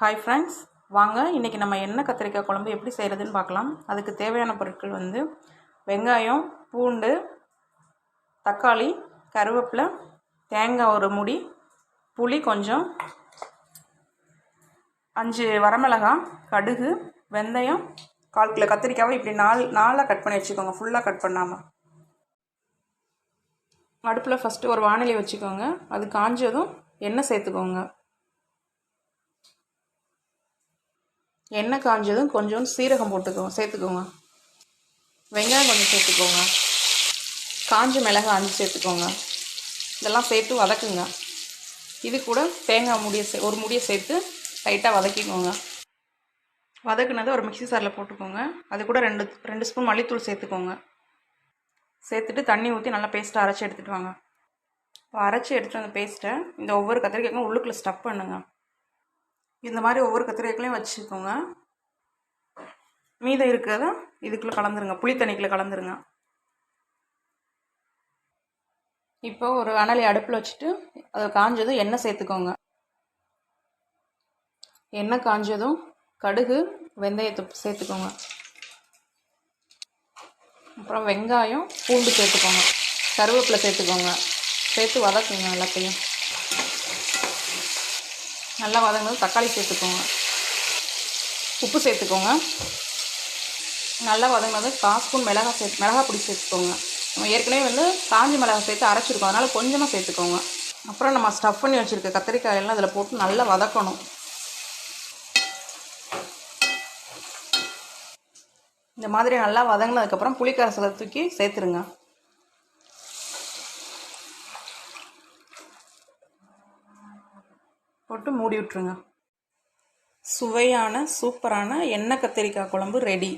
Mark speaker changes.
Speaker 1: Hi friends வாங்க இன்றைக்கி நம்ம எண்ணெய் கத்திரிக்காய் குழம்பு எப்படி செய்கிறதுன்னு பார்க்கலாம். அதுக்கு தேவையான பொருட்கள் வந்து வெங்காயம் பூண்டு தக்காளி கருவேப்பிலை தேங்காய் ஒரு முடி புளி கொஞ்சம் அஞ்சு வரமிளகாய் கடுகு வெந்தயம் கால் கிலோ கத்திரிக்காவை இப்படி நாலு நாலாக கட் பண்ணி வச்சுக்கோங்க. ஃபுல்லாக கட் பண்ணாமல் அடுப்பில் ஃபஸ்ட்டு ஒரு வானிலை வச்சுக்கோங்க. அது காஞ்சதும் எண்ணெய் சேர்த்துக்கோங்க. எண்ணெய் காஞ்சதும் கொஞ்சோண்டு சீரகம் போட்டுக்கோங்க சேர்த்துக்கோங்க. வெங்காயம் கொஞ்சம் சேர்த்துக்கோங்க. காஞ்ச மிளகாய் அஞ்சு சேர்த்துக்கோங்க. இதெல்லாம் சேர்த்து வதக்குங்க. இது கூட தேங்காய் முடியை சே ஒரு முடியை சேர்த்து லைட்டாக வதக்கிக்கோங்க. வதக்குனதை ஒரு மிக்ஸி சாரில் போட்டுக்கோங்க. அது கூட ரெண்டு ரெண்டு ஸ்பூன் மல்லித்தூள் சேர்த்துக்கோங்க. சேர்த்துட்டு தண்ணி ஊற்றி நல்லா பேஸ்ட்டை அரைச்சி எடுத்துகிட்டு வாங்க. இப்போ அரைச்சி எடுத்துகிட்டு வந்த பேஸ்ட்டை இந்த ஒவ்வொரு கத்திரிக்காய்க்கும் உள்ளுக்குள்ளே ஸ்டப் பண்ணுங்க. இந்த மாதிரி ஒவ்வொரு கத்திரிக்காய்களையும் வச்சுக்கோங்க. மீதம் இருக்கிறத இதுக்குள்ளே கலந்துருங்க. புளி தண்ணிக்குள்ளே கலந்துருங்க. இப்போ ஒரு அனலி அடுப்பில் வச்சுட்டு அதை காஞ்சதும் எண்ணெய் சேர்த்துக்கோங்க. எண்ணெய் காஞ்சதும் கடுகு வெந்தயத்தை சேர்த்துக்கோங்க. அப்புறம் வெங்காயம் பூண்டு சேர்த்துக்கோங்க. கருவேப்பிலை சேர்த்துக்கோங்க. சேர்த்து வதக்குங்க எல்லாத்தையும். நல்லா வதங்கினது தக்காளி சேர்த்துக்கோங்க. உப்பு சேர்த்துக்கோங்க. நல்லா வதங்கினது கால் ஸ்பூன் மிளகாய் சேர்த்து மிளகாய் பொடி சேர்த்துக்கோங்க. நம்ம ஏற்கனவே வந்து காஞ்சி மிளகாய் சேர்த்து அரைச்சிருக்கோம். அதனால் கொஞ்சமாக சேர்த்துக்கோங்க. அப்புறம் நம்ம ஸ்டஃப் பண்ணி வச்சுருக்க கத்திரிக்காயெல்லாம் அதில் போட்டு நல்லா வதக்கணும். இந்த மாதிரி நல்லா வதங்கினதுக்கப்புறம் புளிக்கரசலை தூக்கி சேர்த்துருங்க. போட்டு மூடி விட்ருங்க சுவையான சூப்பரான எண்ணெய் கத்திரிக்காய் குழம்பு ரெடி